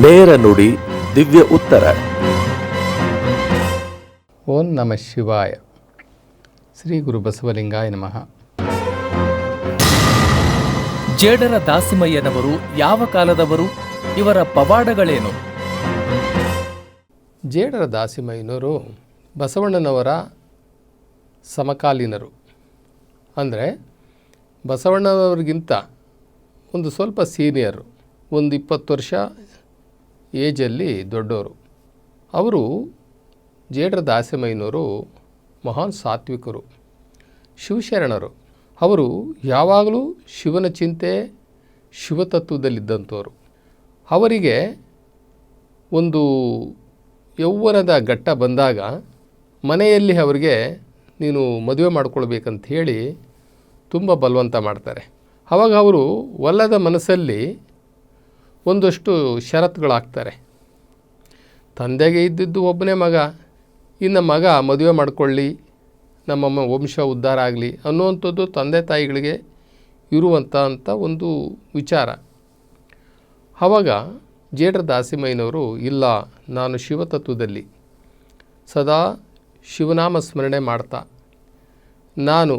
ನೇರ ನುಡಿ ದಿವ್ಯ ಉತ್ತರ. ಓಂ ನಮ ಶಿವಾಯ. ಶ್ರೀ ಗುರು ಬಸವಲಿಂಗಾಯ ನಮಃ. ಜೇಡರ ದಾಸಿಮಯ್ಯನವರು ಯಾವ ಕಾಲದವರು? ಇವರ ಪವಾಡಗಳೇನು? ಜೇಡರ ದಾಸಿಮಯ್ಯನವರು ಬಸವಣ್ಣನವರ ಸಮಕಾಲೀನರು. ಅಂದರೆ ಬಸವಣ್ಣನವರಿಗಿಂತ ಒಂದು ಸ್ವಲ್ಪ ಸೀನಿಯರು ಒಂದು ಇಪ್ಪತ್ತು ವರ್ಷ ಏಜಲ್ಲಿ ದೊಡ್ಡವರು ಅವರು ಜೇಡರ ದಾಸಿಮಯ್ಯನವರು ಮಹಾನ್ ಸಾತ್ವಿಕರು, ಶಿವಶರಣರು. ಅವರು ಯಾವಾಗಲೂ ಶಿವನ ಚಿಂತೆ, ಶಿವತತ್ವದಲ್ಲಿದ್ದಂಥವರು. ಅವರಿಗೆ ಒಂದು ಯೌವನದ ಘಟ್ಟ ಬಂದಾಗ ಮನೆಯಲ್ಲಿ ಅವರಿಗೆ, ನೀನು ಮದುವೆ ಮಾಡ್ಕೊಳ್ಬೇಕಂತ ಹೇಳಿ ತುಂಬ ಬಲವಂತ ಮಾಡ್ತಾರೆ. ಅವಾಗ ಅವರು ಒಲ್ಲದ ಮನಸ್ಸಲ್ಲಿ ಒಂದಷ್ಟು ಷರತ್ತುಗಳಾಗ್ತಾರೆ ತಂದೆಗೆ ಇದ್ದಿದ್ದು ಒಬ್ಬನೇ ಮಗ, ಇನ್ನು ಮಗ ಮದುವೆ ಮಾಡಿಕೊಳ್ಳಿ ನಮ್ಮಮ್ಮ ವಂಶ ಉದ್ಧಾರ ಆಗಲಿ ಅನ್ನುವಂಥದ್ದು ತಂದೆ ತಾಯಿಗಳಿಗೆ ಇರುವಂಥ ಅಂತ ಒಂದು ವಿಚಾರ. ಆವಾಗ ಜೇಡ್ರ ದಾಸಿಮಯ್ಯನವರು, ಇಲ್ಲ, ನಾನು ಶಿವತತ್ವದಲ್ಲಿ. ಸದಾ ಶಿವನಾಮ ಸ್ಮರಣೆ ಮಾಡ್ತಾ, ನಾನು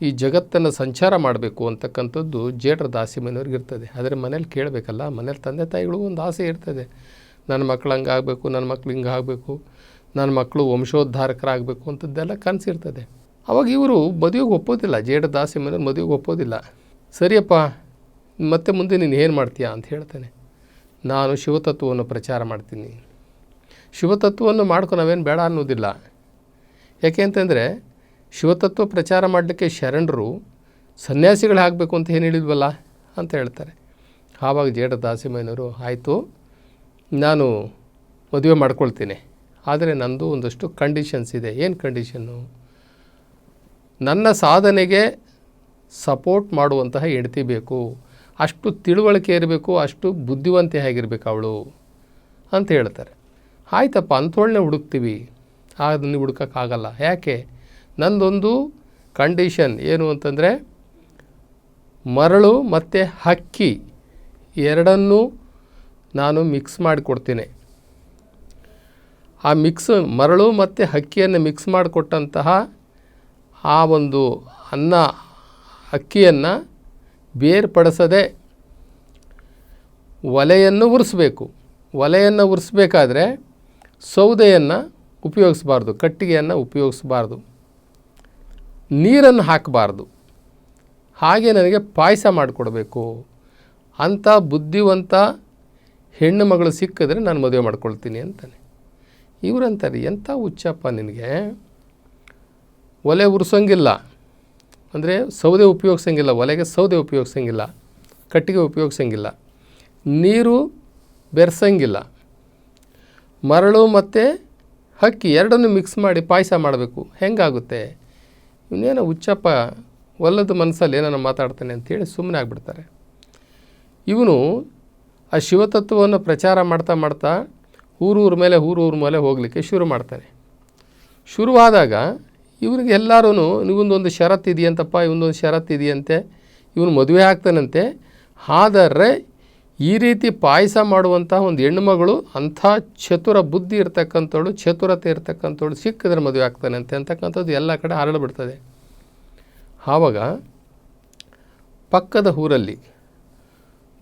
ಈ ಜಗತ್ತನ್ನು ಸಂಚಾರ ಮಾಡಬೇಕು ಅಂತಕ್ಕಂಥದ್ದು ಜೇಡ್ರ ಮನೆಯವ್ರಿಗೆ ಇರ್ತದೆ. ಆದರೆ ಮನೇಲಿ ಕೇಳಬೇಕಲ್ಲ, ಮನೇಲಿ ತಂದೆ ತಾಯಿಗಳಿಗೂ ಒಂದು ಆಸೆ ಇರ್ತದೆ. ನನ್ನ ಮಕ್ಳು ಹಂಗೆ ಆಗಬೇಕು, ನನ್ನ ಮಕ್ಳು ಹಿಂಗೆ ಆಗಬೇಕು, ನನ್ನ ಮಕ್ಕಳು ವಂಶೋದ್ಧಾರಕರಾಗಬೇಕು ಅಂಥದ್ದೆಲ್ಲ ಕನಸಿರ್ತದೆ. ಅವಾಗ ಇವರು ಮದುವೆಗೆ ಒಪ್ಪೋದಿಲ್ಲ ದಾಸಿ ಮನೆ ಮದುವೆಗೆ ಒಪ್ಪೋದಿಲ್ಲ. ಸರಿಯಪ್ಪ, ಮತ್ತೆ ಮುಂದೆ ನೀನು ಏನು ಮಾಡ್ತೀಯಾ ಅಂತ ಹೇಳ್ತೇನೆ. ನಾನು ಶಿವತತ್ವವನ್ನು ಪ್ರಚಾರ ಮಾಡ್ತೀನಿ. ಶಿವತತ್ವವನ್ನು ಮಾಡ್ಕೊ ನಾವೇನು ಬೇಡ ಅನ್ನೋದಿಲ್ಲ. ಯಾಕೆ ಅಂತಂದರೆ ಶಿವತತ್ವ ಪ್ರಚಾರ ಮಾಡಲಿಕ್ಕೆ ಶರಣರು ಸನ್ಯಾಸಿಗಳು ಆಗಬೇಕು ಅಂತ ಏನು ಹೇಳಿದ್ವಲ್ಲ ಅಂತ ಹೇಳ್ತಾರೆ. ಆವಾಗ ಜೇಡ ದಾಸಿಮಯ್ಯನವರು, ಆಯಿತು, ನಾನು ಮದುವೆ ಮಾಡ್ಕೊಳ್ತೀನಿ. ಆದರೆ ನಂದು ಒಂದಷ್ಟು ಕಂಡೀಷನ್ಸ್ ಇದೆ. ಏನು ಕಂಡೀಷನ್ನು ನನ್ನ ಸಾಧನೆಗೆ ಸಪೋರ್ಟ್ ಮಾಡುವಂತಹ ಹೆಂಡತಿ ಬೇಕು. ಅಷ್ಟು ತಿಳುವಳಿಕೆ ಇರಬೇಕು, ಅಷ್ಟು ಬುದ್ಧಿವಂತೆ ಆಗಿರ್ಬೇಕು ಅವಳು ಅಂತ ಹೇಳ್ತಾರೆ. ಆಯ್ತಪ್ಪ, ಅಂಥೋಳನ್ನೇ ಹುಡುಕ್ತೀವಿ. ಅದನ್ನು ಹುಡುಕೋಕ್ಕಾಗಲ್ಲ. ಯಾಕೆ? ನಂದೊಂದು ಕಂಡೀಷನ್ ಏನು ಅಂತಂದರೆ ಮರಳು ಮತ್ತು ಹಕ್ಕಿ ಎರಡನ್ನೂ ನಾನು ಮಿಕ್ಸ್ ಮಾಡಿಕೊಡ್ತೀನಿ. ಆ ಮಿಕ್ಸ್ ಮರಳು ಮತ್ತು ಹಕ್ಕಿಯನ್ನು ಮಿಕ್ಸ್ ಮಾಡಿಕೊಟ್ಟಂತಹ ಆ ಒಂದು ಅನ್ನ ಅಕ್ಕಿಯನ್ನು ಬೇರ್ಪಡಿಸದೆ ಒಲೆಯನ್ನು ಉರಿಸ್ಬೇಕು. ಒಲೆಯನ್ನು ಉರಿಸ್ಬೇಕಾದ್ರೆ ಸೌದೆಯನ್ನು ಉಪಯೋಗಿಸ್ಬಾರ್ದು, ಕಟ್ಟಿಗೆಯನ್ನು ಉಪಯೋಗಿಸ್ಬಾರ್ದು. ನೀರನ್ನು ಹಾಕಬಾರ್ದು. ಹಾಗೆ ನನಗೆ ಪಾಯಸ ಮಾಡಿಕೊಡ್ಬೇಕು. ಅಂಥ ಬುದ್ಧಿವಂತ ಹೆಣ್ಣು ಮಗಳು ಸಿಕ್ಕಿದ್ರೆ ನಾನು ಮದುವೆ ಮಾಡ್ಕೊಳ್ತೀನಿ ಅಂತಾನೆ. ಇವರಂತಾರೆ ಎಂಥ ಹುಚ್ಚಪ್ಪ ನಿನಗೆ? ಒಲೆ ಉರ್ಸೋಂಗಿಲ್ಲ. ಅಂದರೆ ಸೌದೆ ಉಪಯೋಗಿಸಂಗಿಲ್ಲ, ಒಲೆಗೆ ಸೌದೆ ಉಪಯೋಗಿಸಂಗಿಲ್ಲ, ಕಟ್ಟಿಗೆ ಉಪಯೋಗಿಸಂಗಿಲ್ಲ. ನೀರು ಬೆರೆಸಂಗಿಲ್ಲ. ಮರಳು ಮತ್ತು ಹಕ್ಕಿ ಎರಡನ್ನೂ ಮಿಕ್ಸ್ ಮಾಡಿ ಪಾಯಸ ಮಾಡಬೇಕು. ಹೆಂಗಾಗುತ್ತೆ? ಇವನೇನೋ ಹುಚ್ಚಪ್ಪ ಒಲ್ಲದ ಮನಸ್ಸಲ್ಲಿ ಏನೋ ಮಾತಾಡ್ತಾನೆ ಅಂತೇಳಿ ಸುಮ್ಮನೆ ಆಗಿಬಿಡ್ತಾರೆ. ಇವನು ಆ ಶಿವತತ್ವವನ್ನು ಪ್ರಚಾರ ಮಾಡ್ತಾ ಮಾಡ್ತಾ ಊರೂರ ಮೇಲೆ ಊರೂರ ಮೇಲೆ ಹೋಗಲಿಕ್ಕೆ ಶುರು ಮಾಡ್ತಾನೆ ಶುರುವಾದಾಗ ಇವ್ರಿಗೆ ಎಲ್ಲರೂ ಇವನೊಂದು ಷರತ್ತು ಇದೆಯಂತಪ್ಪ, ಇವನೊಂದು ಷರತ್ತು ಇದೆಯಂತೆ, ಇವನು ಮದುವೆ ಆಗ್ತಾನಂತೆ ಆದರೆ ಈ ರೀತಿ ಪಾಯಸ ಮಾಡುವಂಥ ಒಂದು ಹೆಣ್ಣುಮಗಳು ಅಂಥ ಚತುರ ಬುದ್ಧಿ ಇರತಕ್ಕಂಥವಳು, ಚತುರತೆ ಇರ್ತಕ್ಕಂಥವಳು ಸಿಕ್ಕಿದ್ರೆ ಮದುವೆ ಆಗ್ತಾನಂತೆ ಅಂತಕ್ಕಂಥದ್ದು ಎಲ್ಲ ಕಡೆ ಹರಡಿಬಿಡ್ತದೆ ಆವಾಗ ಪಕ್ಕದ ಊರಲ್ಲಿ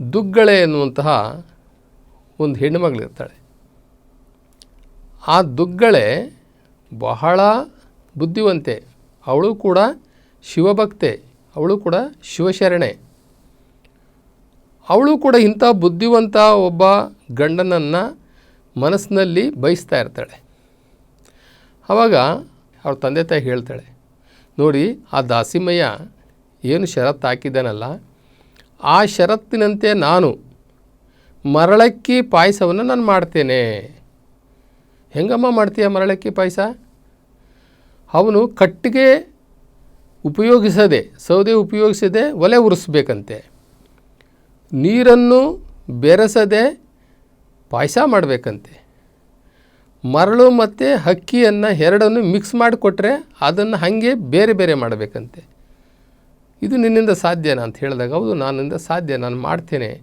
ದುಗ್ಗಳೆ ಎನ್ನುವಂತಹ ಒಂದು ಹೆಣ್ಣುಮಗಳಿರ್ತಾಳೆ ಆ ದುಗ್ಗಳೆ ಬಹಳ ಬುದ್ಧಿವಂತೆ, ಅವಳು ಕೂಡ ಶಿವಭಕ್ತೆ, ಅವಳು ಕೂಡ ಶಿವಶರಣೆ. ಅವಳು ಕೂಡ ಇಂಥ ಬುದ್ಧಿವಂತ ಒಬ್ಬ ಗಂಡನನ್ನು ಮನಸ್ಸಿನಲ್ಲಿ ಬಯಸ್ತಾ ಇರ್ತಾಳೆ. ಆವಾಗ ಅವ್ರ ತಂದೆ ತಾಯಿ ಹೇಳ್ತಾಳೆ, ನೋಡಿ, ಆ ದಾಸಿಮಯ್ಯ ಏನು ಷರತ್ತು ಹಾಕಿದ್ದಾನಲ್ಲ, ಆ ಷರತ್ತಿನಂತೆ ನಾನು ಮರಳಕ್ಕಿ ಪಾಯಸವನ್ನು ನಾನು ಮಾಡ್ತೇನೆ. ಹೆಂಗಮ್ಮ ಮಾಡ್ತೀಯ ಮರಳಕ್ಕಿ ಪಾಯಸ? ಅವನು ಕಟ್ಟಿಗೆ ಉಪಯೋಗಿಸದೆ, ಸೌದೆ ಉಪಯೋಗಿಸದೆ ಒಲೆ ಉರಿಸ್ಬೇಕಂತೆ. ನೀರನ್ನು ಬೆರೆಸದೆ ಪಾಯಸ ಮಾಡಬೇಕಂತೆ. ಮರಳು ಮತ್ತು ಹಕ್ಕಿಯನ್ನು ಎರಡನ್ನು ಮಿಕ್ಸ್ ಮಾಡಿಕೊಟ್ರೆ ಅದನ್ನು ಹಾಗೆ ಬೇರೆ ಬೇರೆ ಮಾಡಬೇಕಂತೆ. ಇದು ನಿನ್ನಿಂದ ಸಾಧ್ಯನಾ ಅಂತ ಹೇಳಿದಾಗ, ಹೌದು ನನ್ನಿಂದ ಸಾಧ್ಯ, ನಾನು ಮಾಡ್ತೇನೆ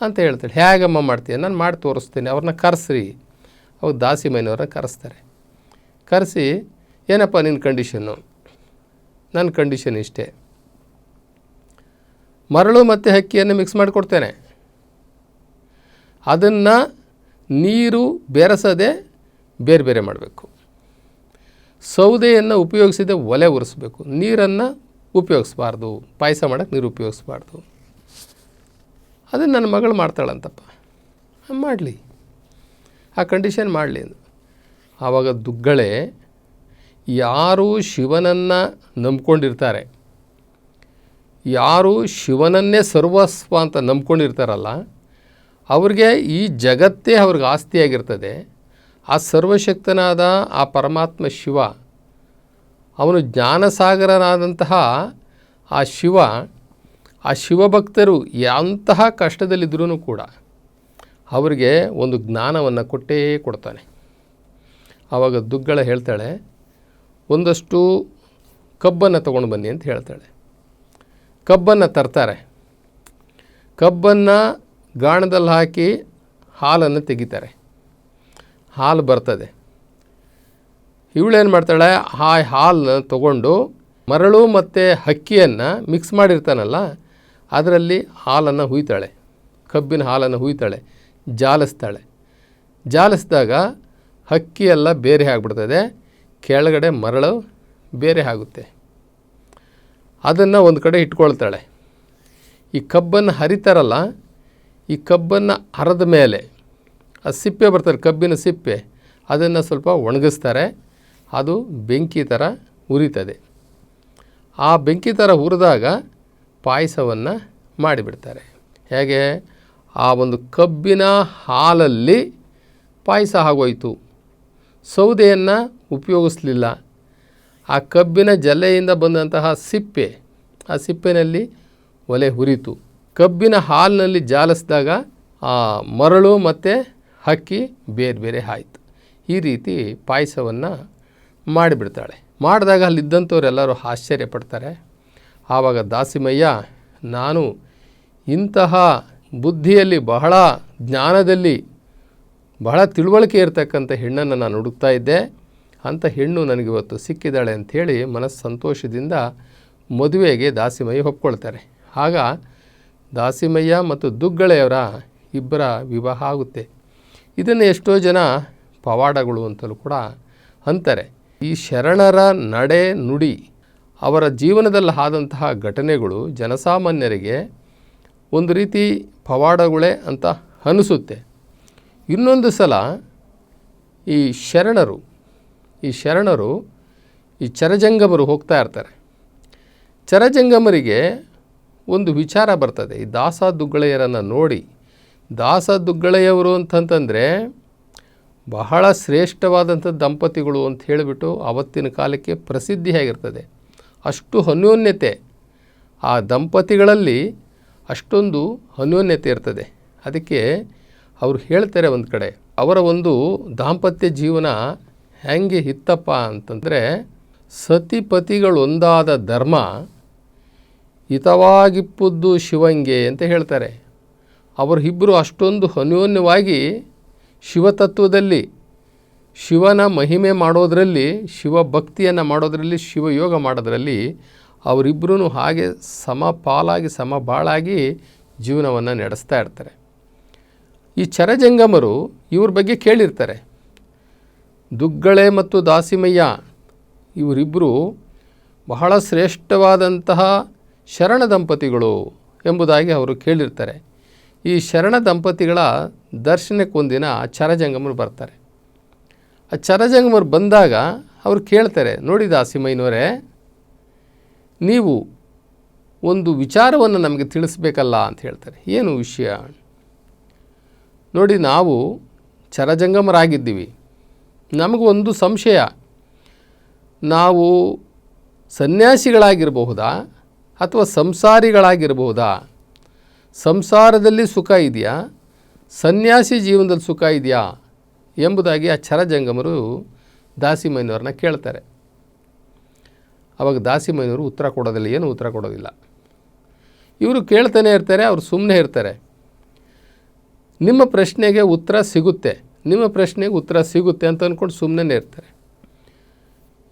ಅಂತ ಹೇಳ್ತಾಳೆ. ಹೇಗಮ್ಮ ಮಾಡ್ತೀನಿ ನಾನು ಮಾಡಿ ತೋರಿಸ್ತೇನೆ, ಅವ್ರನ್ನ ಕರೆಸ್ರಿ. ಅವ್ರು ದಾಸಿ ಮನೆಯವ್ರನ್ನ ಕರೆಸ್ತಾರೆ. ಕರೆಸಿ, ಏನಪ್ಪ ನಿನ್ನ ಕಂಡೀಷನ್ನು ನನ್ನ ಕಂಡೀಷನ್ ಇಷ್ಟೇ. ಮರಳು ಮತ್ತು ಹಕ್ಕಿಯನ್ನು ಮಿಕ್ಸ್ ಮಾಡಿಕೊಡ್ತೇನೆ. ಅದನ್ನು ನೀರು ಬೆರೆಸದೆ ಬೇರೆ ಬೇರೆ ಮಾಡಬೇಕು. ಸೌದೆಯನ್ನು ಉಪಯೋಗಿಸದೆ ಒಲೆ ಉರಿಸ್ಬೇಕು. ನೀರನ್ನು ಉಪಯೋಗಿಸ್ಬಾರ್ದು. ಪಾಯಸ ಮಾಡೋಕ್ಕೆ ನೀರು ಉಪಯೋಗಿಸ್ಬಾರ್ದು. ಅದನ್ನು ನನ್ನ ಮಗಳು ಮಾಡ್ತಾಳಂತಪ್ಪ. ಮಾಡಲಿ. ಆ ಕಂಡೀಷನ್ ಮಾಡಲಿ ಆವಾಗ ದುಗ್ಗಳೆ ಯಾರು ಶಿವನನ್ನು ನಂಬ್ಕೊಂಡಿರ್ತಾರೆ. ಯಾರು ಶಿವನನ್ನೇ ಸರ್ವಸ್ವ ಅಂತ ನಂಬ್ಕೊಂಡಿರ್ತಾರಲ್ಲ, ಅವ್ರಿಗೆ ಈ ಜಗತ್ತೇ ಅವ್ರಿಗೆ ಆಸ್ತಿಯಾಗಿರ್ತದೆ. ಆ ಸರ್ವಶಕ್ತನಾದ ಆ ಪರಮಾತ್ಮ ಶಿವ, ಅವನು ಜ್ಞಾನಸಾಗರನಾದಂತಹ ಆ ಶಿವ, ಆ ಶಿವಭಕ್ತರು ಎಂತಹ ಕಷ್ಟದಲ್ಲಿದ್ದರೂ ಕೂಡ ಅವರಿಗೆ ಒಂದು ಜ್ಞಾನವನ್ನು ಕೊಟ್ಟೇ ಕೊಡ್ತಾನೆ. ಆವಾಗ ದುಗ್ಗಳ ಹೇಳ್ತಾಳೆ, ಒಂದಷ್ಟು ಕಬ್ಬನ್ನು ತೊಗೊಂಡು ಬನ್ನಿ ಅಂತ ಹೇಳ್ತಾಳೆ. ಕಬ್ಬನ್ನು ತರ್ತಾರೆ. ಕಬ್ಬನ್ನು ಗಾಣದಲ್ಲಿ ಹಾಕಿ ಹಾಲನ್ನು ತೆಗಿತಾರೆ. ಹಾಲು ಬರ್ತದೆ. ಇವಳೇನು ಮಾಡ್ತಾಳೆ? ಆ ಹಾಲನ್ನ ತಗೊಂಡು ಮರಳು ಮತ್ತು ಹಕ್ಕಿಯನ್ನು ಮಿಕ್ಸ್ ಮಾಡಿರ್ತಾನಲ್ಲ, ಅದರಲ್ಲಿ ಹಾಲನ್ನು ಹುಯ್ತಾಳೆ. ಕಬ್ಬಿನ ಹಾಲನ್ನು ಹುಯ್ತಾಳೆ. ಜಾಲಿಸ್ತಾಳೆ. ಜಾಲಿಸಿದಾಗ ಹಕ್ಕಿ ಎಲ್ಲ ಬೇರೆ ಆಗಿಬಿಡ್ತದೆ. ಕೆಳಗಡೆ ಮರಳು ಬೇರೆ ಆಗುತ್ತೆ. ಅದನ್ನು ಒಂದು ಕಡೆ ಇಟ್ಕೊಳ್ತಾಳೆ. ಈ ಕಬ್ಬನ್ನು ಹರಿತಾರಲ್ಲ, ಈ ಕಬ್ಬನ್ನು ಹರದ ಮೇಲೆ, ಆ ಸಿಪ್ಪೆ ಬರ್ತಾರೆ ಕಬ್ಬಿನ ಸಿಪ್ಪೆ, ಅದನ್ನು ಸ್ವಲ್ಪ ಒಣಗಿಸ್ತಾರೆ. ಅದು ಬೆಂಕಿ ಥರ ಉರಿತದೆ. ಆ ಬೆಂಕಿ ಥರ ಹುರಿದಾಗ ಪಾಯಸವನ್ನು ಮಾಡಿಬಿಡ್ತಾರೆ. ಹೇಗೆ? ಆ ಒಂದು ಕಬ್ಬಿನ ಹಾಲಲ್ಲಿ ಪಾಯಸ ಆಗೋಯಿತು. ಸೌದೆಯನ್ನು ಉಪಯೋಗಿಸ್ಲಿಲ್ಲ. ಆ ಕಬ್ಬಿನ ಜಲ್ಲೆಯಿಂದ ಬಂದಂತಹ ಸಿಪ್ಪೆ, ಆ ಸಿಪ್ಪೆನಲ್ಲಿ ಒಲೆ ಹುರಿತು. ಕಬ್ಬಿನ ಹಾಲಿನಲ್ಲಿ ಜಾಲಿಸಿದಾಗ ಆ ಮರಳು ಮತ್ತು ಹಕ್ಕಿ ಬೇರೆ ಬೇರೆ ಆಯಿತು. ಈ ರೀತಿ ಪಾಯಸವನ್ನು ಮಾಡಿಬಿಡ್ತಾಳೆ. ಮಾಡಿದಾಗ ಅಲ್ಲಿದ್ದಂಥವ್ರೆಲ್ಲರೂ ಆಶ್ಚರ್ಯ ಪಡ್ತಾರೆ. ಆವಾಗ ದಾಸಿಮಯ್ಯ, ನಾನು ಇಂತಹ ಬುದ್ಧಿಯಲ್ಲಿ ಬಹಳ ಜ್ಞಾನದಲ್ಲಿ ಬಹಳ ತಿಳುವಳಿಕೆ ಇರತಕ್ಕಂಥ ಹೆಣ್ಣನ್ನು ನಾನು ಹುಡುಕ್ತಾ ಇದ್ದೆ. ಅಂಥ ಹೆಣ್ಣು ನನಗಿವತ್ತು ಸಿಕ್ಕಿದ್ದಾಳೆ ಅಂಥೇಳಿ ಮನಸ್ಸು ಸಂತೋಷದಿಂದ ಮದುವೆಗೆ ದಾಸಿಮಯ್ಯ ಒಪ್ಕೊಳ್ತಾರೆ. ಆಗ ದಾಸಿಮಯ್ಯ ಮತ್ತು ದುಗ್ಗಳೆಯವರ ಇಬ್ಬರ ವಿವಾಹ ಆಗುತ್ತೆ. ಇದನ್ನು ಎಷ್ಟೋ ಜನ ಪವಾಡಗಳು ಅಂತಲೂ ಕೂಡ ಅಂತಾರೆ. ಈ ಶರಣರ ನಡೆ ನುಡಿ, ಅವರ ಜೀವನದಲ್ಲಿ ಆದಂತಹ ಘಟನೆಗಳು ಜನಸಾಮಾನ್ಯರಿಗೆ ಒಂದು ರೀತಿ ಪವಾಡಗಳೇ ಅಂತ ಅನಿಸುತ್ತೆ. ಇನ್ನೊಂದು ಸಲ ಈ ಶರಣರು ಈ ಶರಣರು ಈ ಚರಜಂಗಮರು ಹೋಗ್ತಾ ಇರ್ತಾರೆ. ಚರಜಂಗಮರಿಗೆ ಒಂದು ವಿಚಾರ ಬರ್ತದೆ. ಈ ದಾಸ ದುಗ್ಗಳೆಯರನ್ನು ನೋಡಿ. ದಾಸ ದುಗ್ಗಳೆಯವರು ಅಂತಂತಂದರೆ ಬಹಳ ಶ್ರೇಷ್ಠವಾದಂಥ ದಂಪತಿಗಳು ಅಂತ ಹೇಳಿಬಿಟ್ಟು ಆವತ್ತಿನ ಕಾಲಕ್ಕೆ ಪ್ರಸಿದ್ಧಿಯಾಗಿರ್ತದೆ ಅಷ್ಟು ಅನ್ಯೋನ್ಯತೆ. ಆ ದಂಪತಿಗಳಲ್ಲಿ ಅಷ್ಟೊಂದು ಅನ್ಯೋನ್ಯತೆ ಇರ್ತದೆ. ಅದಕ್ಕೆ ಅವರು ಹೇಳ್ತಾರೆ ಒಂದು ಕಡೆ. ಅವರ ಒಂದು ದಾಂಪತ್ಯ ಜೀವನ ಹೆಂಗೆ ಇತ್ತಪ್ಪ ಅಂತಂದರೆ ಸತಿಪತಿಗಳೊಂದಾದ ಧರ್ಮ ಹಿತವಾಗಿಪ್ಪದ್ದು ಶಿವಂಗೆ ಅಂತ ಹೇಳ್ತಾರೆ. ಅವರಿಬ್ಬರು ಅಷ್ಟೊಂದು ಅನ್ಯೋನ್ಯವಾಗಿ ಶಿವತತ್ವದಲ್ಲಿ, ಶಿವನ ಮಹಿಮೆ ಮಾಡೋದರಲ್ಲಿ ಶಿವಭಕ್ತಿಯನ್ನು ಮಾಡೋದರಲ್ಲಿ ಶಿವಯೋಗ ಮಾಡೋದರಲ್ಲಿ ಅವರಿಬ್ಬರೂ ಹಾಗೆ ಸಮಪಾಲಾಗಿ ಸಮಬಾಳಾಗಿ ಜೀವನವನ್ನು ನಡೆಸ್ತಾ ಇರ್ತಾರೆ. ಈ ಚರಜಂಗಮರು ಇವ್ರ ಬಗ್ಗೆ ಕೇಳಿರ್ತಾರೆ. ದುಗ್ಗಳೆ ಮತ್ತು ದಾಸಿಮಯ್ಯ ಇವರಿಬ್ಬರು ಬಹಳ ಶ್ರೇಷ್ಠವಾದಂತಹ ಶರಣ ದಂಪತಿಗಳು ಎಂಬುದಾಗಿ ಅವರು ಕೇಳಿರ್ತಾರೆ. ಈ ಶರಣ ದಂಪತಿಗಳ ದರ್ಶನಕ್ಕೊಂದಿನ ಚರಜಂಗಮರು ಬರ್ತಾರೆ. ಆ ಚರಜಂಗಮರು ಬಂದಾಗ ಅವರು ಕೇಳ್ತಾರೆ, ನೋಡಿ ದಾಸಿಮಯ್ಯನವರೇ, ನೀವು ಒಂದು ವಿಚಾರವನ್ನು ನಮಗೆ ತಿಳಿಸ್ಬೇಕಲ್ಲ ಅಂತ ಹೇಳ್ತಾರೆ. ಏನು ವಿಷಯ? ನೋಡಿ, ನಾವು ಚರಜಂಗಮರಾಗಿದ್ದೀವಿ. ನಮಗೂ ಒಂದು ಸಂಶಯ. ನಾವು ಸನ್ಯಾಸಿಗಳಾಗಿರಬಹುದಾ ಅಥವಾ ಸಂಸಾರಿಗಳಾಗಿರಬಹುದಾ? ಸಂಸಾರದಲ್ಲಿ ಸುಖ ಇದೆಯಾ? ಸನ್ಯಾಸಿ ಜೀವನದಲ್ಲಿ ಸುಖ ಇದೆಯಾ? ಎಂಬುದಾಗಿ ಆ ಚರಜಂಗಮರು ದಾಸಿಮೈನವ್ರನ್ನ ಕೇಳ್ತಾರೆ. ಅವಾಗ ದಾಸಿಮೈನವರು ಉತ್ತರ ಕೊಡೋದಿಲ್ಲ, ಏನು ಉತ್ತರ ಕೊಡೋದಿಲ್ಲ. ಇವರು ಕೇಳ್ತಾನೆ ಇರ್ತಾರೆ, ಅವರು ಸುಮ್ಮನೆ ಇರ್ತಾರೆ. ನಿಮ್ಮ ಪ್ರಶ್ನೆಗೆ ಉತ್ತರ ಸಿಗುತ್ತೆ. ನಿಮ್ಮ ಪ್ರಶ್ನೆಗೆ ಉತ್ತರ ಸಿಗುತ್ತೆ ಅಂತ ಅಂದ್ಕೊಂಡು ಸುಮ್ಮನೆ ಇರ್ತಾರೆ.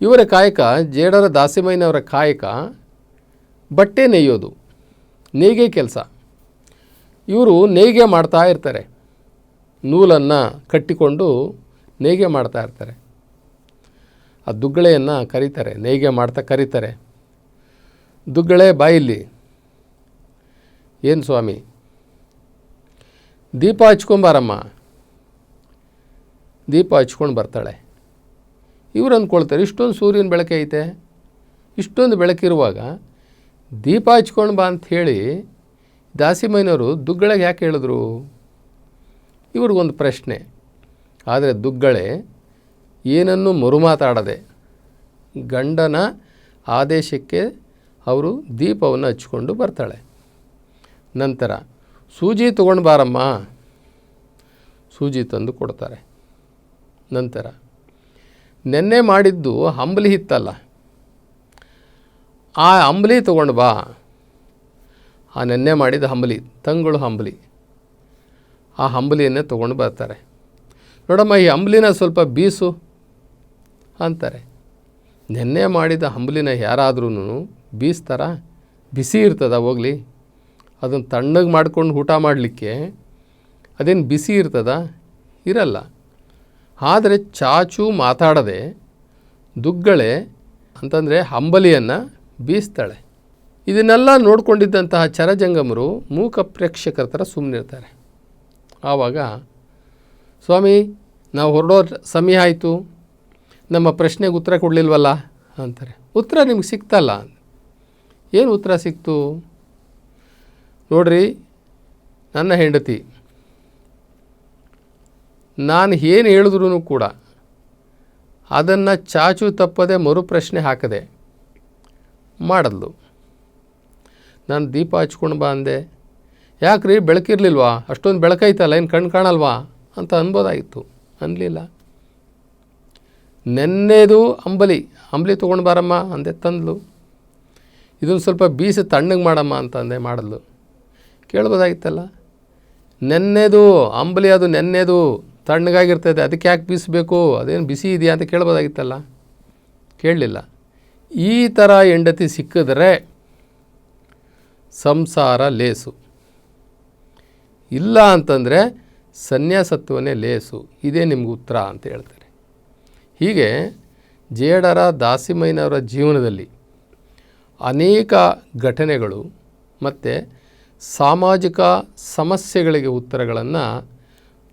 ಇವರ ಕಾಯಕ, ಜೇಡರ ದಾಸಿಮಯ್ಯನವರ ಕಾಯಕ, ಬಟ್ಟೆ ನೇಯೋದು ನೇಯ್ಗೆ ಕೆಲಸ. ಇವರು ನೇಯ್ಗೆ ಮಾಡ್ತಾ ಇರ್ತಾರೆ. ನೂಲನ್ನು ಕಟ್ಟಿಕೊಂಡು ನೇಯ್ಗೆ ಮಾಡ್ತಾ ಇರ್ತಾರೆ. ಆ ದುಗ್ಗಳೆಯನ್ನು ಕರೀತಾರೆ, ನೇಯ್ಗೆ ಮಾಡ್ತಾ ಕರೀತಾರೆ. ದುಗ್ಗಳೆ ಬಾಯಿಲಿ. ಏನು ಸ್ವಾಮಿ? ದೀಪ ಹಚ್ಕೊಂಬಾರಮ್ಮ. ದೀಪ ಹಚ್ಕೊಂಡು ಬರ್ತಾಳೆ. ಇವ್ರು ಅಂದ್ಕೊಳ್ತಾರೆ, ಇಷ್ಟೊಂದು ಸೂರ್ಯನ ಬೆಳಕೆ ಐತೆ. ಇಷ್ಟೊಂದು ಬೆಳಕಿರುವಾಗ ದೀಪ ಹಚ್ಕೊಂಡು ಬಾ ಅಂತ ಹೇಳಿ ದಾಸಿಮಯ್ಯನವರು ದುಗ್ಗಳೆಗೆ ಯಾಕೆ ಹೇಳಿದ್ರು? ಇವ್ರಿಗೊಂದು ಪ್ರಶ್ನೆ. ಆದರೆ ದುಗ್ಗಳೆ ಏನನ್ನು ಮರುಮಾತಾಡದೆ ಗಂಡನ ಆದೇಶಕ್ಕೆ ಅವರು ದೀಪವನ್ನು ಹಚ್ಕೊಂಡು ಬರ್ತಾಳೆ. ನಂತರ, ಸೂಜಿ ತೊಗೊಂಡು ಬಾರಮ್ಮ. ಸೂಜಿ ತಂದು ಕೊಡ್ತಾರೆ. ನಂತರ, ನೆನ್ನೆ ಮಾಡಿದ್ದು ಅಂಬಲಿ ಇತ್ತಲ್ಲ ಆ ಅಂಬಲಿ ತೊಗೊಂಡು ಬಾ. ಆ ನೆನ್ನೆ ಮಾಡಿದ ಅಂಬಲಿ, ತಂಗಳು ಅಂಬಲಿ. ಆ ಅಂಬಲಿಯನ್ನೇ ತೊಗೊಂಡು ಬರ್ತಾರೆ. ನೋಡಮ್ಮ, ಈ ಅಂಬಲಿನ ಸ್ವಲ್ಪ ಬೀಸು ಅಂತಾರೆ. ನೆನ್ನೆ ಮಾಡಿದ ಅಂಬಲಿನ ಯಾರಾದ್ರೂ ಬೀಸ್ತಾರ? ಬಿಸಿ ಇರ್ತದ ಹೋಗಲಿ. ಅದನ್ನು ತಣ್ಣಗೆ ಮಾಡ್ಕೊಂಡು ಊಟ ಮಾಡಲಿಕ್ಕೆ ಅದೇನು ಬಿಸಿ ಇರ್ತದ? ಇರಲ್ಲ. ಆದರೆ ಚಾಚು ಮಾತಾಡದೆ ದುಗ್ಗಳೆ, ಅಂತಂದರೆ ಹಂಬಲಿಯನ್ನು ಬೀಸ್ತಾಳೆ. ಇದನ್ನೆಲ್ಲ ನೋಡಿಕೊಂಡಿದ್ದಂತಹ ಚರಜಂಗಮರು ಮೂಕ ಪ್ರೇಕ್ಷಕರ ಥರ ಸುಮ್ಮನಿರ್ತಾರೆ ಆವಾಗ, ಸ್ವಾಮಿ, ನಾವು ಹೊರಡೋ ಸಮಯ ಆಯಿತು. ನಮ್ಮ ಪ್ರಶ್ನೆಗೆ ಉತ್ತರ ಕೊಡಲಿಲ್ವಲ್ಲ? ಅಂತಾರೆ. ಉತ್ತರ ನಿಮ್ಗೆ ಸಿಕ್ತಲ್ಲ? ಏನು ಉತ್ತರ ಸಿಕ್ತು? ನೋಡ್ರಿ, ನನ್ನ ಹೆಂಡತಿ ನಾನು ಏನು ಹೇಳಿದ್ರೂ ಕೂಡ ಅದನ್ನು ಚಾಚು ತಪ್ಪದೆ ಮರು ಪ್ರಶ್ನೆ ಹಾಕದೆ ಮಾಡದ್ಲು. ನಾನು ದೀಪ ಹಚ್ಕೊಂಡು ಬಾ ಅಂದೆ. ಯಾಕ್ರಿ, ಬೆಳಕಿರಲಿಲ್ವಾ? ಅಷ್ಟೊಂದು ಬೆಳಕೈತಲ್ಲ, ಏನು ಕಣ್ಣು ಕಾಣಲ್ವಾ? ಅಂತ ಅನ್ಬೋದಾಗಿತ್ತು. ಅನ್ನಲಿಲ್ಲ ನೆನ್ನೆದು ಅಂಬಲಿ ಅಂಬಲಿ ತೊಗೊಂಡು ಬಾರಮ್ಮ ಅಂದೆ, ತಂದ್ಲು. ಇದನ್ನು ಸ್ವಲ್ಪ ಬೀಸಿ ತಣ್ಣಗೆ ಮಾಡಮ್ಮ ಅಂತ ಅಂದೆ ಮಾಡಲು ಕೇಳ್ಬೋದಾಗಿತ್ತಲ್ಲ. ನೆನ್ನೆದು, ಅಂಬಲಿ ಅದು ನೆನ್ನೆದು ತಣ್ಣಗಾಗಿರ್ತದೆ ಅದಕ್ಕೆ ಯಾಕೆ ಬೀಸಬೇಕು? ಅದೇನು ಬಿಸಿ ಇದೆಯಾ ಅಂತ ಕೇಳ್ಬೋದಾಗಿತ್ತಲ್ಲ? ಕೇಳಲಿಲ್ಲ. ಈ ಥರ ಹೆಂಡತಿ ಸಿಕ್ಕಿದ್ರೆ ಸಂಸಾರ ಲೇಸು. ಇಲ್ಲ ಅಂತಂದರೆ ಸನ್ಯಾಸತ್ವನೇ ಲೇಸು. ಇದೇ ನಿಮ್ಗೆ ಉತ್ತರ ಅಂತ ಹೇಳ್ತಾರೆ. ಹೀಗೆ ಜೇಡರ ದಾಸಿಮಯ್ಯನವರ ಜೀವನದಲ್ಲಿ ಅನೇಕ ಘಟನೆಗಳು ಮತ್ತು ಸಾಮಾಜಿಕ ಸಮಸ್ಯೆಗಳಿಗೆ ಉತ್ತರಗಳನ್ನು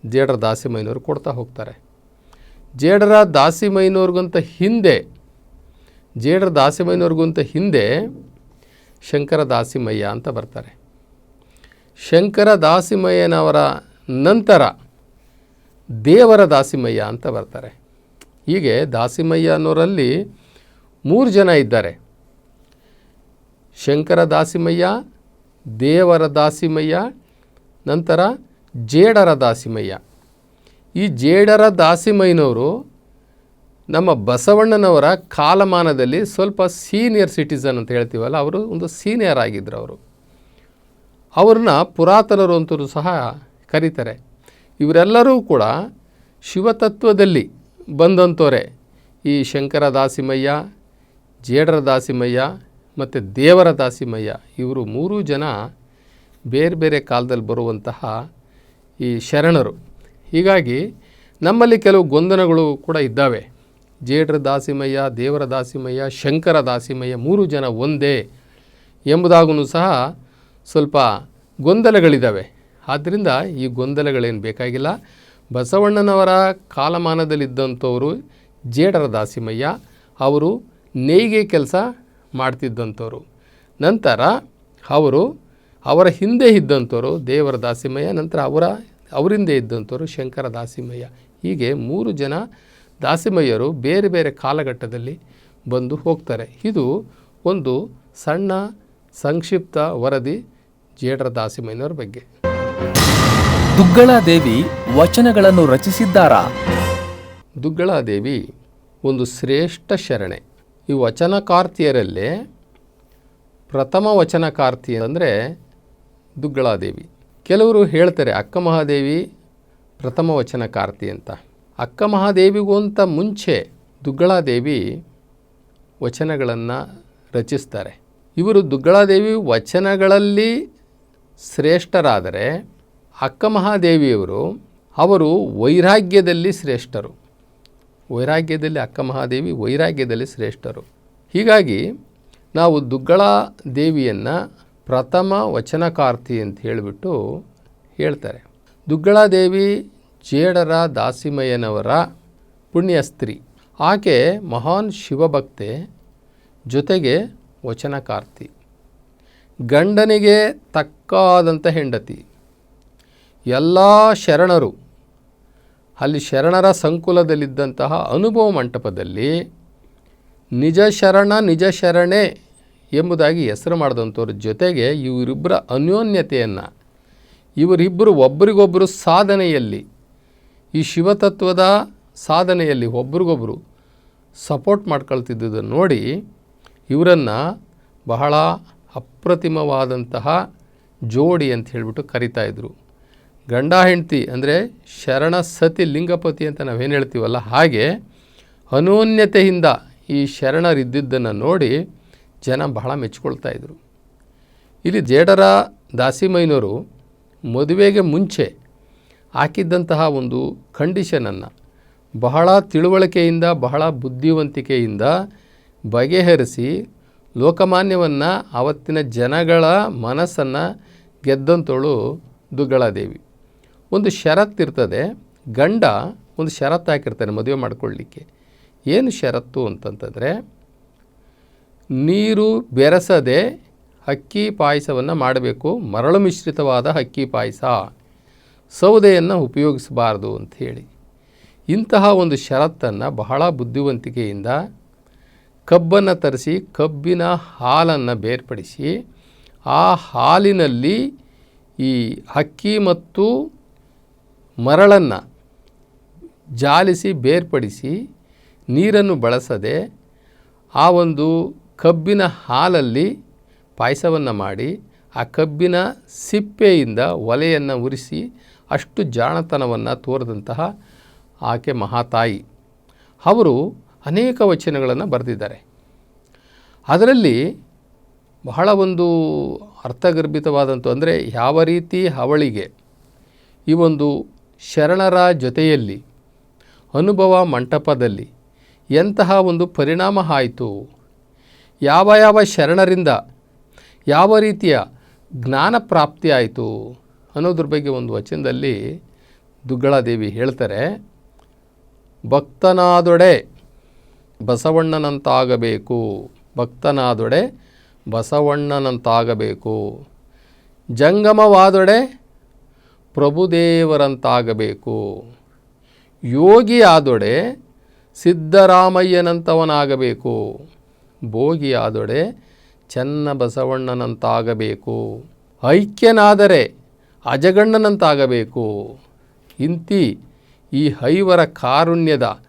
ಜೇಡರ ದಾಸಿಮಯ್ಯನವರು ಕೊಡ್ತಾ ಹೋಗ್ತಾರೆ. ಜೇಡರ ದಾಸಿಮಯ್ಯನವ್ರಿಗಂತ ಹಿಂದೆ, ಜೇಡರ ದಾಸಿಮಯ್ಯನವ್ರಿಗಂತ ಹಿಂದೆ ಶಂಕರ ದಾಸಿಮಯ್ಯ ಅಂತ ಬರ್ತಾರೆ. ಶಂಕರ ದಾಸಿಮಯ್ಯನವರ ನಂತರ ದೇವರ ದಾಸಿಮಯ್ಯ ಅಂತ ಬರ್ತಾರೆ. ಹೀಗೆ ದಾಸಿಮಯ್ಯ ಅನ್ನೋರಲ್ಲಿ ಮೂರು ಜನ ಇದ್ದಾರೆ. ಶಂಕರ ದಾಸಿಮಯ್ಯ, ದೇವರ ದಾಸಿಮಯ್ಯ, ನಂತರ ಜೇಡರ ದಾಸಿಮಯ್ಯ. ಈ ಜೇಡರ ದಾಸಿಮಯ್ಯನವರು ನಮ್ಮ ಬಸವಣ್ಣನವರ ಕಾಲಮಾನದಲ್ಲಿ ಸ್ವಲ್ಪ ಸೀನಿಯರ್ ಸಿಟಿಸನ್ ಅಂತ ಹೇಳ್ತೀವಲ್ಲ, ಅವರು ಒಂದು ಸೀನಿಯರ್ ಆಗಿದ್ದರು ಅವರು. ಅವ್ರನ್ನ ಪುರಾತನರು ಅಂತರೂ ಸಹ ಕರೀತಾರೆ. ಇವರೆಲ್ಲರೂ ಕೂಡ ಶಿವತತ್ವದಲ್ಲಿ ಬಂದಂಥವರೇ ಈ ಶಂಕರ ದಾಸಿಮಯ್ಯ, ಜೇಡರ ದಾಸಿಮಯ್ಯ ಮತ್ತು ದೇವರ ದಾಸಿಮಯ್ಯ, ಇವರು ಮೂರೂ ಜನ ಬೇರೆ ಬೇರೆ ಕಾಲದಲ್ಲಿ ಬರುವಂತಹ ಈ ಶರಣರು. ಹೀಗಾಗಿ ನಮ್ಮಲ್ಲಿ ಕೆಲವು ಗೊಂದಲಗಳು ಕೂಡ ಇದ್ದಾವೆ. ಜೇಡರ ದಾಸಿಮಯ್ಯ, ದೇವರ ದಾಸಿಮಯ್ಯ, ಶಂಕರ ದಾಸಿಮಯ್ಯ ಮೂರು ಜನ ಒಂದೇ ಎಂಬುದಾಗೂ ಸಹ ಸ್ವಲ್ಪ ಗೊಂದಲಗಳಿದ್ದಾವೆ. ಆದ್ದರಿಂದ ಈ ಗೊಂದಲಗಳೇನು ಬೇಕಾಗಿಲ್ಲ. ಬಸವಣ್ಣನವರ ಕಾಲಮಾನದಲ್ಲಿದ್ದಂಥವರು ಜೇಡರ ದಾಸಿಮಯ್ಯ, ಅವರು ನೇಯ್ಗೆ ಕೆಲಸ ಮಾಡ್ತಿದ್ದಂಥವ್ರು. ನಂತರ ಅವರು ಅವರ ಹಿಂದೆ ಇದ್ದಂಥವರು ದೇವರ ದಾಸಿಮಯ್ಯ ನಂತರ ಅವರ ಅವರಿಂದ ಇದ್ದಂಥವರು ಶಂಕರ ದಾಸಿಮಯ್ಯ. ಹೀಗೆ ಮೂರು ಜನ ದಾಸಿಮಯ್ಯರು ಬೇರೆ ಬೇರೆ ಕಾಲಘಟ್ಟದಲ್ಲಿ ಬಂದು ಹೋಗ್ತಾರೆ. ಇದು ಒಂದು ಸಣ್ಣ ಸಂಕ್ಷಿಪ್ತ ವರದಿ ಜೇಡರ ದಾಸಿಮಯ್ಯನವರ ಬಗ್ಗೆ. ದುಗ್ಗಳಾದೇವಿ ವಚನಗಳನ್ನು ರಚಿಸಿದ್ದಾರಾ? ದುಗ್ಗಳಾದೇವಿ ಒಂದು ಶ್ರೇಷ್ಠ ಶರಣೆ. ಈ ವಚನಕಾರ್ತಿಯರಲ್ಲೇ ಪ್ರಥಮ ವಚನಕಾರ್ತಿ ಅಂದರೆ ದುಗ್ಗಳಾದೇವಿ. ಕೆಲವರು ಹೇಳ್ತಾರೆ, ಅಕ್ಕ ಮಹಾದೇವಿ, ಪ್ರಥಮ ವಚನಕಾರ್ತಿ ಅಂತ. ಅಕ್ಕ ಮಹಾದೇವಿಗೂ ಅಂತ ಮುಂಚೆ ದುಗ್ಗಳಾದೇವಿ ವಚನಗಳನ್ನು ರಚಿಸ್ತಾರೆ. ಇವರು ದುಗ್ಗಳಾದೇವಿ ವಚನಗಳಲ್ಲಿ ಶ್ರೇಷ್ಠರಾದರೆ ಅಕ್ಕ ಮಹಾದೇವಿಯವರು ಅವರು ವೈರಾಗ್ಯದಲ್ಲಿ ಶ್ರೇಷ್ಠರು. ವೈರಾಗ್ಯದಲ್ಲಿ ಅಕ್ಕ ಮಹಾದೇವಿ, ವೈರಾಗ್ಯದಲ್ಲಿ ಶ್ರೇಷ್ಠರು. ಹೀಗಾಗಿ ನಾವು ದುಗ್ಗಳ ದೇವಿಯನ್ನು ಪ್ರಥಮ ವಚನಕಾರ್ತಿ ಅಂತ ಹೇಳಿಬಿಟ್ಟು ಹೇಳ್ತಾರೆ. ದುಗ್ಗಳಾದೇವಿ ಜೇಡರ ದಾಸಿಮಯ್ಯನವರ ಪುಣ್ಯಸ್ತ್ರೀ ಆಕೆ ಮಹಾನ್ ಶಿವಭಕ್ತೆ ಜೊತೆಗೆ ವಚನಕಾರ್ತಿ. ಗಂಡನಿಗೆ ತಕ್ಕಾದಂಥ ಹೆಂಡತಿ. ಎಲ್ಲ ಶರಣರು. ಅಲ್ಲಿ ಶರಣರ ಸಂಕುಲದಲ್ಲಿದ್ದಂತಹ ಅನುಭವ ಮಂಟಪದಲ್ಲಿ ನಿಜ ಶರಣ ನಿಜ ಶರಣೆ ಎಂಬುದಾಗಿ ಹೆಸರು ಮಾಡಿದಂಥವ್ರ ಜೊತೆಗೆ ಇವರಿಬ್ಬರ ಅನ್ಯೋನ್ಯತೆಯನ್ನು, ಇವರಿಬ್ಬರು ಒಬ್ಬರಿಗೊಬ್ಬರು ಸಾಧನೆಯಲ್ಲಿ, ಈ ಶಿವತತ್ವದ ಸಾಧನೆಯಲ್ಲಿ ಒಬ್ರಿಗೊಬ್ಬರು ಸಪೋರ್ಟ್ ಮಾಡ್ಕೊಳ್ತಿದ್ದುದನ್ನು ನೋಡಿ ಇವರನ್ನು ಬಹಳ ಅಪ್ರತಿಮವಾದಂತಹ ಜೋಡಿ ಅಂತ ಹೇಳಿಬಿಟ್ಟು ಕರಿತಾಯಿದ್ರು ಗಂಡ, ಹೆಂಡತಿ ಅಂದರೆ ಶರಣ, ಸತಿ, ಲಿಂಗಪತಿ ಅಂತ ನಾವೇನು ಹೇಳ್ತೀವಲ್ಲ ಹಾಗೆ ಅನೋನ್ಯತೆಯಿಂದ ಈ ಶರಣರಿದ್ದಿದ್ದನ್ನು ನೋಡಿ ಜನ ಬಹಳ ಮೆಚ್ಚಿಕೊಳ್ತಾ ಇದ್ದರು ಇಲ್ಲಿ ಜೇಡರ ದಾಸಿಮೈನವರು ಮದುವೆಗೆ ಮುಂಚೆ ಹಾಕಿದ್ದಂತಹ ಒಂದು ಕಂಡೀಷನನ್ನು ಬಹಳ ತಿಳುವಳಿಕೆಯಿಂದ, ಬಹಳ ಬುದ್ಧಿವಂತಿಕೆಯಿಂದ ಬಗೆಹರಿಸಿ ಲೋಕಮಾನ್ಯವನ್ನು ಆವತ್ತಿನ ಜನಗಳ ಮನಸ್ಸನ್ನು ಗೆದ್ದಂತೋಳು ದುಗ್ಗಳಾದೇವಿ. ಒಂದು ಷರತ್ತಿರ್ತದೆ ಗಂಡ ಒಂದು ಷರತ್ತು ಹಾಕಿರ್ತಾನೆ ಮದುವೆ ಮಾಡಿಕೊಳ್ಳಲಿಕ್ಕೆ ಏನು ಷರತ್ತು ಅಂತಂತಂದರೆ ನೀರು ಬೆರೆಸದೆ ಅಕ್ಕಿ ಪಾಯಸವನ್ನು ಮಾಡಬೇಕು. ಮರಳು ಮಿಶ್ರಿತವಾದ ಅಕ್ಕಿ ಪಾಯಸ. ಸೌದೆಯನ್ನು ಉಪಯೋಗಿಸಬಾರ್ದು ಅಂಥೇಳಿ ಇಂತಹ ಒಂದು ಷರತ್ತನ್ನು ಬಹಳ ಬುದ್ಧಿವಂತಿಕೆಯಿಂದ ಕಬ್ಬನ್ನು ತರಿಸಿ, ಕಬ್ಬಿನ ಹಾಲನ್ನು ಬೇರ್ಪಡಿಸಿ, ಆ ಹಾಲಿನಲ್ಲಿ ಈ ಅಕ್ಕಿ ಮತ್ತು ಮರಳನ್ನು ಜಾಲಿಸಿ, ಬೇರ್ಪಡಿಸಿ ನೀರನ್ನು ಬಳಸದೆ ಆ ಒಂದು ಕಬ್ಬಿನ ಹಾಲಲ್ಲಿ ಪಾಯಸವನ್ನು ಮಾಡಿ, ಆ ಕಬ್ಬಿನ ಸಿಪ್ಪೆಯಿಂದ ಒಲೆಯನ್ನು ಉರಿಸಿ, ಅಷ್ಟು ಜಾಣತನವನ್ನು ತೋರಿದಂತಹ ಆಕೆ ಮಹಾತಾಯಿ. ಅವರು ಅನೇಕ ವಚನಗಳನ್ನು ಬರೆದಿದ್ದಾರೆ. ಅದರಲ್ಲಿ ಬಹಳ ಒಂದು ಅರ್ಥಗರ್ಭಿತವಾದಂಥ ಅಂದರೆ ಯಾವ ರೀತಿ ಅವಳಿಗೆ ಈ ಒಂದು ಶರಣರ ಜೊತೆಯಲ್ಲಿ, ಅನುಭವ ಮಂಟಪದಲ್ಲಿ ಎಂತಹ ಒಂದು ಪರಿಣಾಮ ಆಯಿತು ಯಾವ ಯಾವ ಶರಣರಿಂದ ಯಾವ ರೀತಿಯ ಜ್ಞಾನ ಪ್ರಾಪ್ತಿ ಆಯಿತು ಅನ್ನೋದ್ರ ಬಗ್ಗೆ ಒಂದು ವಚನದಲ್ಲಿ ದುಗ್ಗಳಾದೇವಿ ಹೇಳ್ತಾರೆ, ಭಕ್ತನಾದೊಡೆ ಬಸವಣ್ಣನಂತಾಗಬೇಕು ಭಕ್ತನಾದೊಡೆ ಬಸವಣ್ಣನಂತಾಗಬೇಕು, ಜಂಗಮವಾದೊಡೆ ಪ್ರಭುದೇವರಂತಾಗಬೇಕು ಯೋಗಿ ಆದೊಡೆ ಸಿದ್ದರಾಮಯ್ಯನಂತವನಾಗಬೇಕು ಭೋಗಿ ಆದೊಡೆ ಚೆನ್ನ ಬಸವಣ್ಣನಂತಾಗಬೇಕು ಐಕ್ಯನಾದರೆ ಅಜಗಣ್ಣನಂತಾಗಬೇಕು. ಇಂತಿ ಈ ಹೈವರ ಕಾರುಣ್ಯದ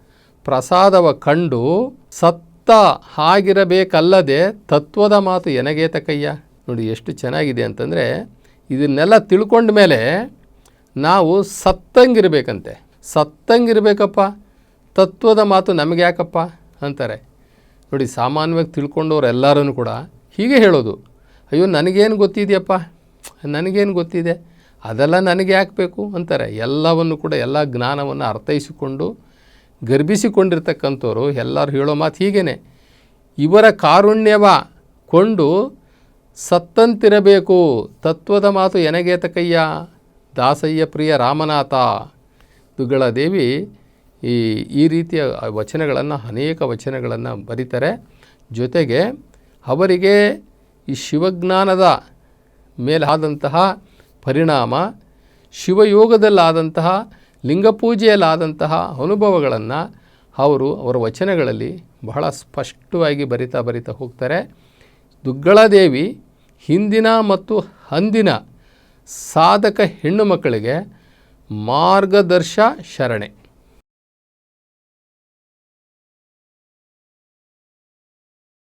ಪ್ರಸಾದವ ಕಂಡು ಸತ್ತ ಹಾಗಿರಬೇಕಲ್ಲದೆ ತತ್ವದ ಮಾತು ಎನಗೇತಕಯ್ಯ. ನೋಡಿ ಎಷ್ಟು ಚೆನ್ನಾಗಿದೆ ಅಂತಂದರೆ ಇದನ್ನೆಲ್ಲ ತಿಳ್ಕೊಂಡ ಮೇಲೆ ನಾವು ಸತ್ತಂಗಿರಬೇಕಂತೆ. ಸತ್ತಂಗಿರಬೇಕಪ್ಪ, ತತ್ವದ ಮಾತು ನಮಗೆ ಯಾಕಪ್ಪ ಅಂತಾರೆ. ನೋಡಿ, ಸಾಮಾನ್ಯವಾಗಿ ತಿಳ್ಕೊಂಡವ್ರು ಎಲ್ಲರೂ ಕೂಡ ಹೀಗೆ ಹೇಳೋದು. ಅಯ್ಯೋ, ನನಗೇನು ಗೊತ್ತಿದೆಯಪ್ಪ? ನನಗೇನು ಗೊತ್ತಿದೆ? ಅದೆಲ್ಲ ನನಗೆ ಯಾಕೆ ಬೇಕು? ಅಂತಾರೆ. ಎಲ್ಲವನ್ನು ಕೂಡ, ಎಲ್ಲ ಜ್ಞಾನವನ್ನು ಅರ್ಥೈಸಿಕೊಂಡು, ಗರ್ಭಿಸಿಕೊಂಡಿರ್ತಕ್ಕಂಥವ್ರು ಎಲ್ಲರೂ ಹೇಳೋ ಮಾತು ಹೀಗೇ ಇವರ ಕಾರುಣ್ಯವ ಕೊಂಡು ಸತ್ತಂತಿರಬೇಕು. ತತ್ವದ ಮಾತು ಎನಗೇತಕಯ್ಯ? ದಾಸಯ್ಯ ಪ್ರಿಯ ರಾಮನಾಥ. ದುಗ್ಗಳ ದೇವಿ ಈ ಈ ರೀತಿಯ ವಚನಗಳನ್ನು, ಅನೇಕ ವಚನಗಳನ್ನು ಬರೀತಾರೆ. ಜೊತೆಗೆ ಅವರಿಗೆ ಈ ಶಿವಜ್ಞಾನದ ಮೇಲಾದಂತಹ ಪರಿಣಾಮ, ಶಿವಯೋಗದಲ್ಲಾದಂತಹ, ಲಿಂಗಪೂಜೆಯಲ್ಲಾದಂತಹ ಅನುಭವಗಳನ್ನು ಅವರು ಅವರ ವಚನಗಳಲ್ಲಿ ಬಹಳ ಸ್ಪಷ್ಟವಾಗಿ ಬರಿತಾ ಬರಿತಾ ಹೋಗ್ತಾರೆ. ದುಗ್ಗಳದೇವಿ ಹಿಂದಿನ ಮತ್ತು ಅಂದಿನ ಸಾಧಕ ಹೆಣ್ಣು ಮಕ್ಕಳಿಗೆ ಮಾರ್ಗದರ್ಶ ಶರಣೆ.